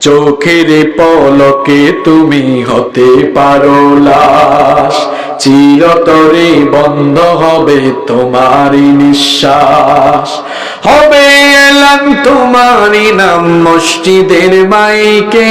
চোখের পলকে তুমি হতে পারো লাশ। চিরতরে বন্ধ হবে তোমার নিঃশ্বাস। হবে এলাম তোমারই নাম মসজিদের মাইকে।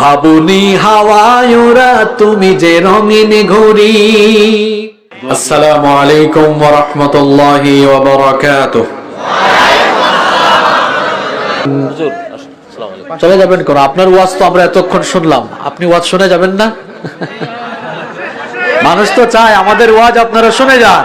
ভাবুনি হাওয়ায় ওরা তুমি যে রঙিন ঘুরি আসসালামু আলাইকুম ওয়া রাহমাতুল্লাহি ওয়া বারাকাতুহু। চলে যাবেন কেন? আপনার ওয়াজ তো আমরা এতক্ষণ শুনলাম। আপনি ওয়াজ শুনে যাবেন না? মানুষ তো চায় আমাদের ওয়াজ আপনারা শুনে যান।